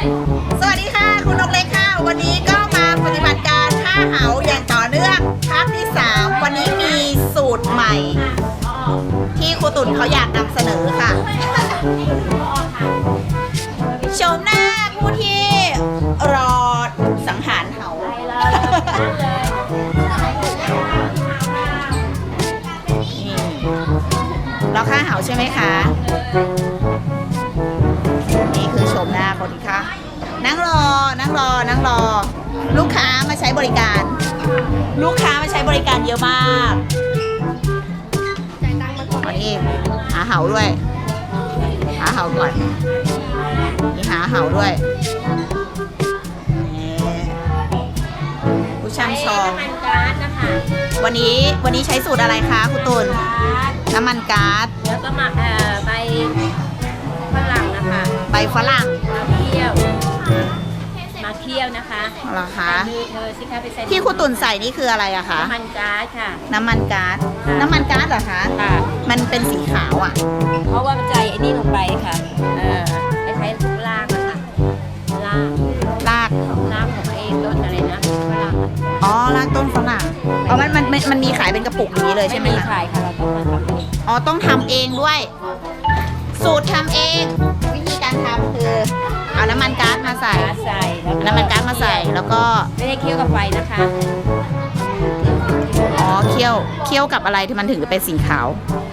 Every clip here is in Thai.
สวัสดีค่ะ คุณนกเล็กค่ะ วันนี้ก็มาปฏิบัติการฆ่าเหาอย่างต่อเนื่องภาคที่ 3 วันนี้มีสูตรใหม่ ที่ครูตุ่นเขาอยากนำเสนอค่ะชมหน้าผู้ที่รอสังหารเหาเราฆ่าเหาใช่ไหมคะ รอ นั่งรอ นั่งรอ ลูกค้ามาใช้บริการ ลูกค้ามาใช้บริการเยอะมากอันนี้หาเหาด้วย หาเหาก่อนนี่หาเหาด้วยนี่ผู้ช่างชอง น้ำมันก๊าซนะคะวันนี้วันนี้ใช้สูตรอะไรคะคุณตุลก๊าซน้ำมันก๊าซแล้วก็มาเอ่อใบฝรั่งนะคะ ใบฝรั่งมาเคี่ยวมา เคี่ยวนะคะเหรอคะใส่มือเธอสิคะไปใส่ที่คุณตุลใส่นี่คืออะไรอะคะ น้ำมันก๊าซค่ะ น้ำมันก๊าซน้ำมันก๊าซเหรอคะ ค่ะ มันเป็นสีขาวอะเพราะว่ามันใจไอ้นี่ลงไปค่ะ เออไปใช้ล่างนะคะล่างรากล่างของไอ้ต้นอะไรนะฝรั่งอะอ๋อรากต้นฝรั่งอ๋อมันมันมันมันมีขายเป็นกระปุกอย่างนี้เลยใช่ไหมไม่มีคะขายค่ะเราต้องมาทำเองอ๋อต้องทำเองด้วย สูตรทำเอง มันก๊าซมาใส่ก๊าซใส่แล้วเอาน้ำมันก๊าซมาใส่แล้วก็ไม่ได้เคี่ยวกับไฟนะคะอ๋อเคี่ยวเคี่ยวกับอะไรที่มันถึงจะเป็นสีขาว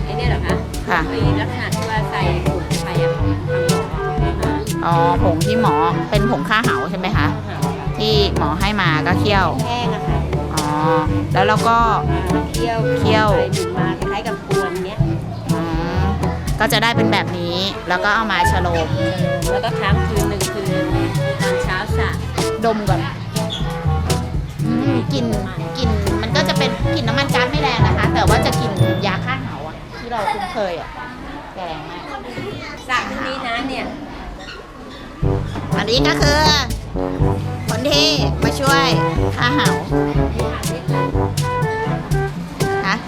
ไอ้เนี่ยเหรอคะค่ะไอ้ลักษณะที่ว่าใส่ผงไปอะค่ะทำหมออ๋อผงที่หมอเป็นผงฆ่าเหาใช่ไหมคะที่หมอให้มาก็เคี่ยวแห้งอะค่ะอ๋อแล้วเราก็เคี่ยวเคี่ยวไปหนึ่งมา ก็จะได้เป็นแบบนี้ แล้วก็เอามาฉโลม แล้วก็ค้างคืนหนึ่งคืนตอนเช้าสระดมก่อนอืมกลิ่นกลิ่นมันก็จะเป็นกลิ่นน้ำมันก๊าซไม่แรงนะคะ แต่ว่าจะกลิ่นยาฆ่าเหาอะที่เราคุ้นเคยอะแรงมากสระที่นี้นะเนี่ยอันนี้ก็คือคนที่มาช่วยฆ่าเหาฮะ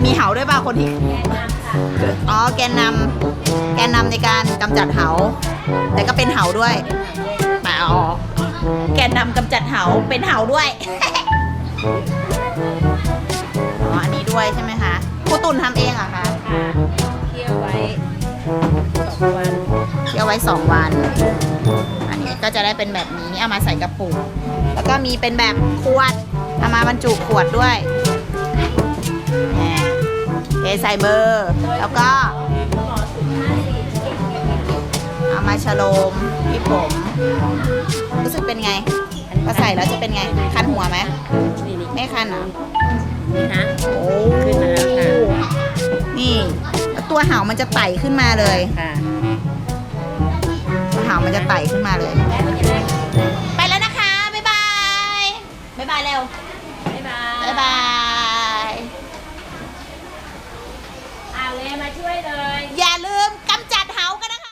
มีเหาด้วยเปล่าคนที่แนะนำค่ะอ๋อแกนนำแกนนำในการกำจัดเหาแต่ก็เป็นเหาด้วยแปลอ๋อแกนนำกำจัดเหาเป็นเหาด้วยอ๋ออันนี้ด้วยใช่ไหมคะครูตุนทำเองเหรอคะค่ะเคี่ยวไว้สองวันเคี่ยวไว้สองวัน อันนี้ก็จะได้เป็นแบบนี้เอามาใส่กระปุกแล้วก็มีเป็นแบบขวดเอามาบรรจุขวดด้วยแหม เทใส่เบอร์แล้วก็เอามาฉโลมที่ผม รู้สึกเป็นไงพอใส่แล้วจะเป็นไง คันหัวไหม นี่นี่ไม่คันเหรอ นี่นะโอ้ขึ้นมาแล้วค่ะนี่แล้วตัวเห่ามันจะไต่ขึ้นมาเลยค่ะ ตัวเห่ามันจะไต่ขึ้นมาเลยแล้วมัน